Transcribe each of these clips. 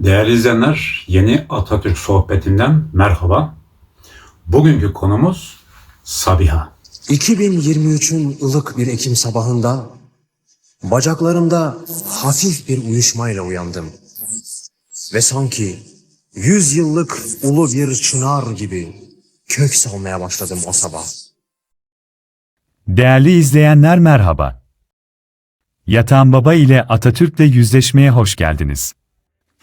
Değerli izleyenler, yeni Atatürk sohbetinden merhaba. Bugünkü konumuz Sabiha. 2023'ün ılık bir Ekim sabahında bacaklarımda hafif bir uyuşmayla uyandım. Ve sanki yüz yıllık ulu bir çınar gibi kök salmaya başladım o sabah. Değerli izleyenler merhaba. Yatan Baba ile Atatürk'le yüzleşmeye hoş geldiniz.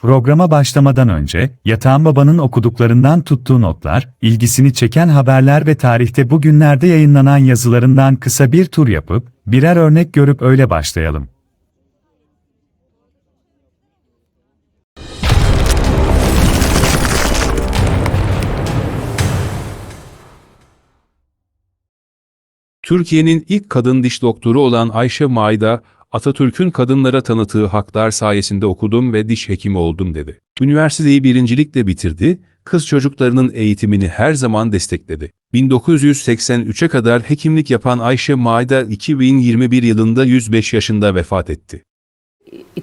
Programa başlamadan önce, Yatan Baba'nın okuduklarından tuttuğu notlar, ilgisini çeken haberler ve tarihte bugünlerde yayınlanan yazılarından kısa bir tur yapıp, birer örnek görüp öyle başlayalım. Türkiye'nin ilk kadın diş doktoru olan Ayşe Maida, Atatürk'ün kadınlara tanıtığı haklar sayesinde okudum ve diş hekimi oldum dedi. Üniversiteyi birincilikle bitirdi, kız çocuklarının eğitimini her zaman destekledi. 1983'e kadar hekimlik yapan Ayşe Maida 2021 yılında 105 yaşında vefat etti.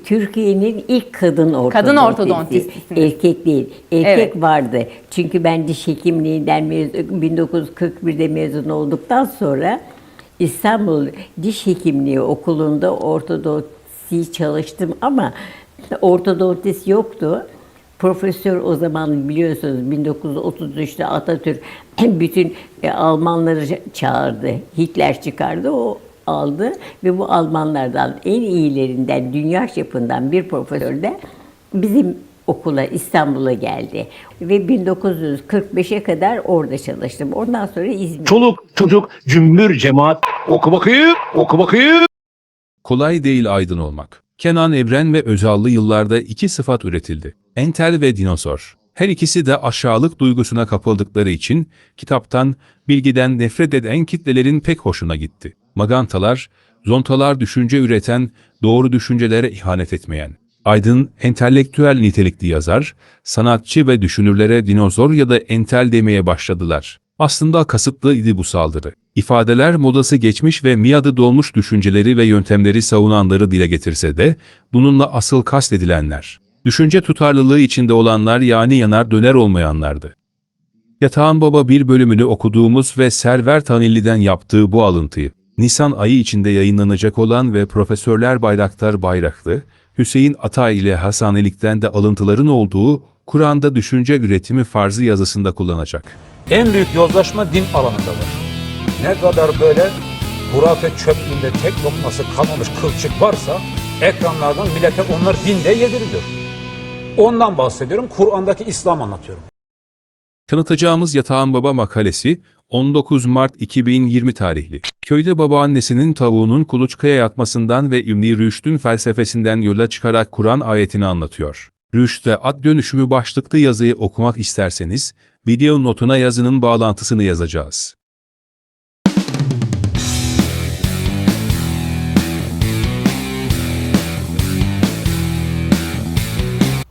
Türkiye'nin ilk kadın ortodontisti. Kadın ortodontistisiniz. Erkek değil. Erkek Evet. vardı. Çünkü ben diş hekimliğinden mezun, 1941'de mezun olduktan sonra İstanbul Diş Hekimliği Okulu'nda ortodonti çalıştım ama ortodontist yoktu. Profesör o zaman biliyorsunuz 1933'te Atatürk bütün e, Almanları çağırdı. Hitler çıkardı o aldı ve bu Almanlardan en iyilerinden dünya çapından bir profesör de bizim okula İstanbul'a geldi ve 1945'e kadar orada çalıştım. Ondan sonra İzmir. Çoluk çocuk cümbür cemaat oku bakayım oku bakayım. Kolay değil aydın olmak. Kenan Evren ve Özallı yıllarda iki sıfat üretildi. Entel ve dinozor. Her ikisi de aşağılık duygusuna kapıldıkları için kitaptan, bilgiden nefret eden kitlelerin pek hoşuna gitti. Magantalar, zontalar düşünce üreten, doğru düşüncelere ihanet etmeyen. Aydın, entelektüel nitelikli yazar, sanatçı ve düşünürlere dinozor ya da entel demeye başladılar. Aslında kasıtlıydı bu saldırı. İfadeler modası geçmiş ve miadı dolmuş düşünceleri ve yöntemleri savunanları dile getirse de, bununla asıl kastedilenler, düşünce tutarlılığı içinde olanlar yani yanar döner olmayanlardı. Yatağın Baba bir bölümünü okuduğumuz ve Server Tanilli'den yaptığı bu alıntıyı, Nisan ayı içinde yayınlanacak olan ve Profesörler Bayraktar Bayraklı, Hüseyin Atay ile Hasanelik'ten de alıntıların olduğu Kur'an'da düşünce üretimi farzı yazısında kullanacak. En büyük yozlaşma din alanında var. Ne kadar böyle hurafe çöplüğünde tek lokması kalmamış kılçık varsa ekranlardan millete onlar dinde yediriliyor. Ondan bahsediyorum. Kur'an'daki İslam anlatıyorum. Tanıtacağımız Yatağın Baba makalesi 19 Mart 2020 tarihli. Köyde babaannesinin tavuğunun kuluçkaya yatmasından ve Ümni Rüşd'ün felsefesinden yola çıkarak Kur'an ayetini anlatıyor. Rüşd'e ad dönüşümü başlıklı yazıyı okumak isterseniz, video notuna yazının bağlantısını yazacağız.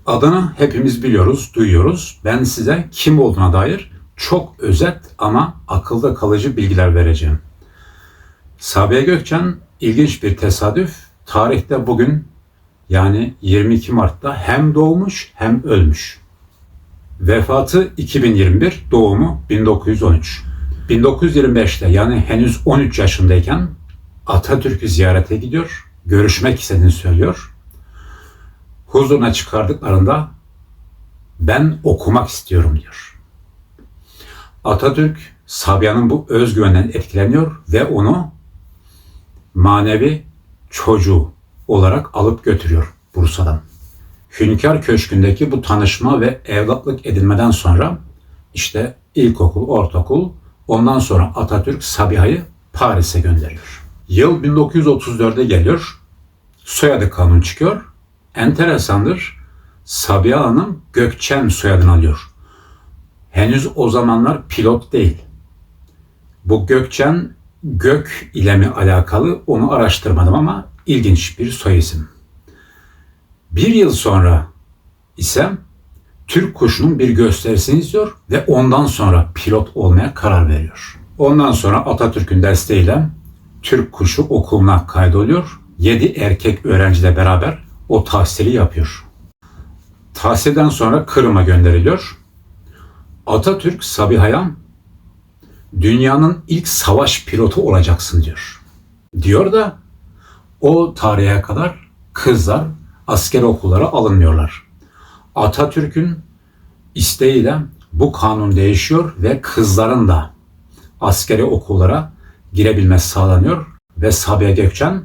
Adını hepimiz biliyoruz, duyuyoruz. Ben size kim olduğuna dair çok özet ama akılda kalıcı bilgiler vereceğim. Sabiha Gökçen ilginç bir tesadüf. Tarihte bugün yani 22 Mart'ta hem doğmuş hem ölmüş. Vefatı 2021, doğumu 1913. 1925'te yani henüz 13 yaşındayken Atatürk'ü ziyarete gidiyor, görüşmek istediğini söylüyor. Huzuruna çıkardıklarında ben okumak istiyorum diyor. Atatürk Sabiha'nın bu özgüvenden etkileniyor ve onu manevi çocuğu olarak alıp götürüyor Bursa'dan. Hünkar Köşkü'ndeki bu tanışma ve evlatlık edilmeden sonra işte ilkokul, ortaokul, ondan sonra Atatürk Sabiha'yı Paris'e gönderiyor. Yıl 1934'e geliyor. Soyadı kanun çıkıyor. Enteresandır. Sabiha Hanım Gökçen soyadını alıyor. Henüz o zamanlar pilot değil. Bu Gökçen gök ile mi alakalı onu araştırmadım ama ilginç bir soy isim. Bir yıl sonra ise Türk kuşunun bir gösterisini izliyor ve ondan sonra pilot olmaya karar veriyor. Ondan sonra Atatürk'ün desteğiyle Türk kuşu okuluna kaydoluyor. 7 erkek öğrenciyle beraber o tahsili yapıyor. Tahsilden sonra Kırım'a gönderiliyor. Atatürk Sabiha'ya dünyanın ilk savaş pilotu olacaksın diyor. Diyor da o tarihe kadar kızlar asker okullara alınmıyorlar. Atatürk'ün isteğiyle bu kanun değişiyor ve kızların da askeri okullara girebilmesi sağlanıyor ve Sabiha Gökçen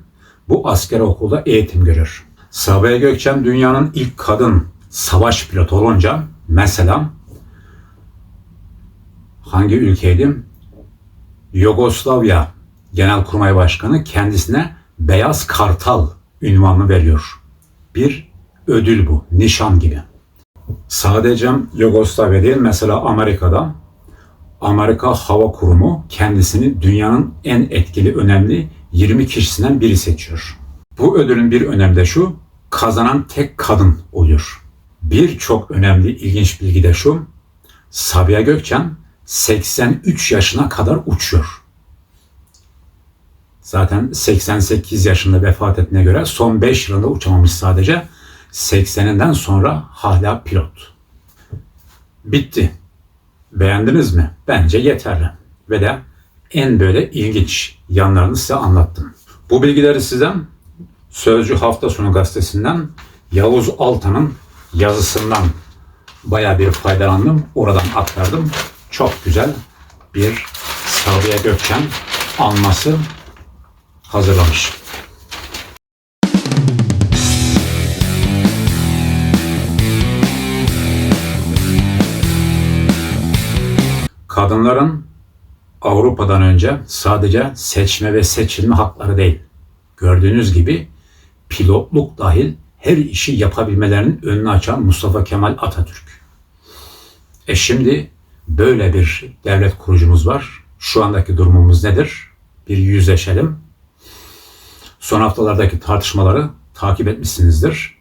bu askeri okulda eğitim görüyor. Sabiha Gökçen dünyanın ilk kadın savaş pilotu olunca mesela hangi ülkeydi? Yugoslavya Genelkurmay Başkanı kendisine Beyaz Kartal ünvanını veriyor. Bir ödül bu, nişan gibi. Sadece Yugoslavya değil, mesela Amerika'da Amerika Hava Kurumu kendisini dünyanın en etkili, önemli 20 kişisinden biri seçiyor. Bu ödülün bir önemi de şu, kazanan tek kadın oluyor. Birçok önemli, ilginç bilgi de şu, Sabiha Gökçen 83 yaşına kadar uçuyor. Zaten 88 yaşında vefat ettiğine göre son 5 yılında uçamamış sadece. 80'inden sonra hala pilot. Bitti. Beğendiniz mi? Bence yeterli. Ve de en böyle ilginç yanlarını size anlattım. Bu bilgileri size Sözcü Hafta Sonu gazetesinden Yavuz Altan'ın yazısından baya bir faydalandım. Oradan aktardım. Çok güzel bir Sabiha Gökçen anması hazırlamış. Kadınların Avrupa'dan önce sadece seçme ve seçilme hakları değil. Gördüğünüz gibi pilotluk dahil her işi yapabilmelerinin önünü açan Mustafa Kemal Atatürk. E şimdi böyle bir devlet kurucumuz var. Şu andaki durumumuz nedir? Bir yüzleşelim. Son haftalardaki tartışmaları takip etmişsinizdir.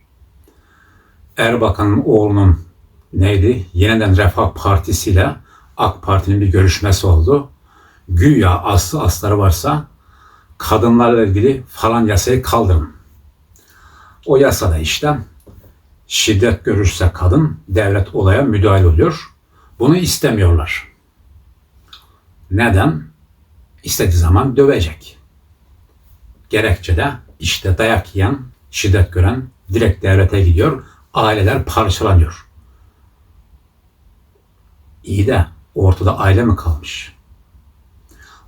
Erbakan'ın oğlunun neydi? Yeniden Refah Partisi ile AK Parti'nin bir görüşmesi oldu. Güya aslı asları varsa kadınlarla ilgili falan yasayı kaldırın. O yasada işte şiddet görürse kadın devlet olaya müdahale oluyor. Bunu istemiyorlar. Neden? İstediği zaman dövecek. Gerekçe de işte dayak yiyen, şiddet gören direkt devlete gidiyor. Aileler parçalanıyor. İyi de ortada aile mi kalmış?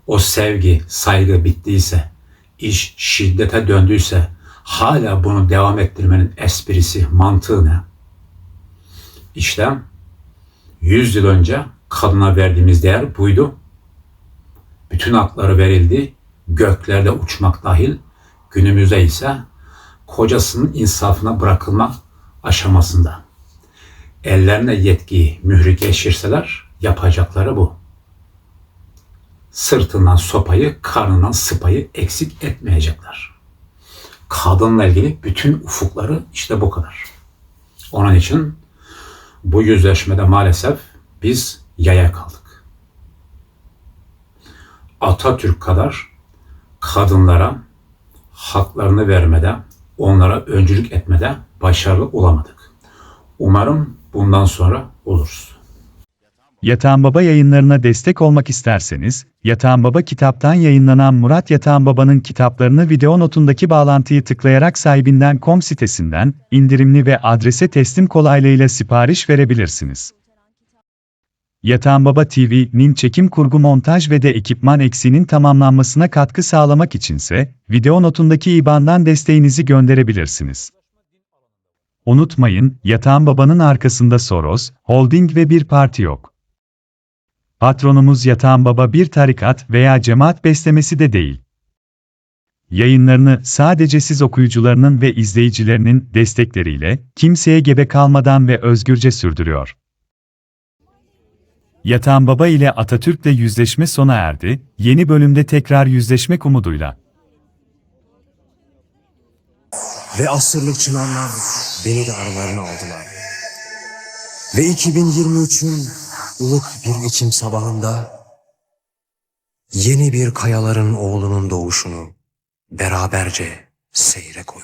O sevgi, saygı bittiyse, iş şiddete döndüyse hala bunu devam ettirmenin esprisi, mantığı ne? İşte 100 yıl önce kadına verdiğimiz değer buydu. Bütün hakları verildi, göklerde uçmak dahil. Günümüzde ise kocasının insafına bırakılma aşamasında. Ellerine yetkiyi mührü geçirseler yapacakları bu. Sırtından sopayı, karnından sıpayı eksik etmeyecekler. Kadınla ilgili bütün ufukları işte bu kadar. Onun için bu yüzleşmede maalesef biz yaya kaldık. Atatürk kadar kadınlara haklarını vermede, onlara öncülük etmede başarılı olamadık. Umarım bundan sonra oluruz. Yatağan Baba yayınlarına destek olmak isterseniz, Yatağan Baba kitaptan yayınlanan Murat Yatağan Baba'nın kitaplarını video notundaki bağlantıyı tıklayarak sahibinden.com sitesinden indirimli ve adrese teslim kolaylığıyla sipariş verebilirsiniz. Yatağan Baba TV'nin çekim kurgu montaj ve de ekipman eksiğinin tamamlanmasına katkı sağlamak içinse, video notundaki IBAN'dan desteğinizi gönderebilirsiniz. Unutmayın, Yatağan Baba'nın arkasında Soros, Holding ve bir parti yok. Patronumuz Yatağan Baba bir tarikat veya cemaat beslemesi de değil. Yayınlarını sadece siz okuyucularının ve izleyicilerinin destekleriyle, kimseye gebe kalmadan ve özgürce sürdürüyor. Yatağan Baba ile Atatürk'le yüzleşme sona erdi, yeni bölümde tekrar yüzleşmek umuduyla. Ve asırlık çınarlar beni de aralarına aldılar. Ve 2023'ün ılık bir Ekim sabahında yeni bir kayaların oğlunun doğuşunu beraberce seyre koyulduk.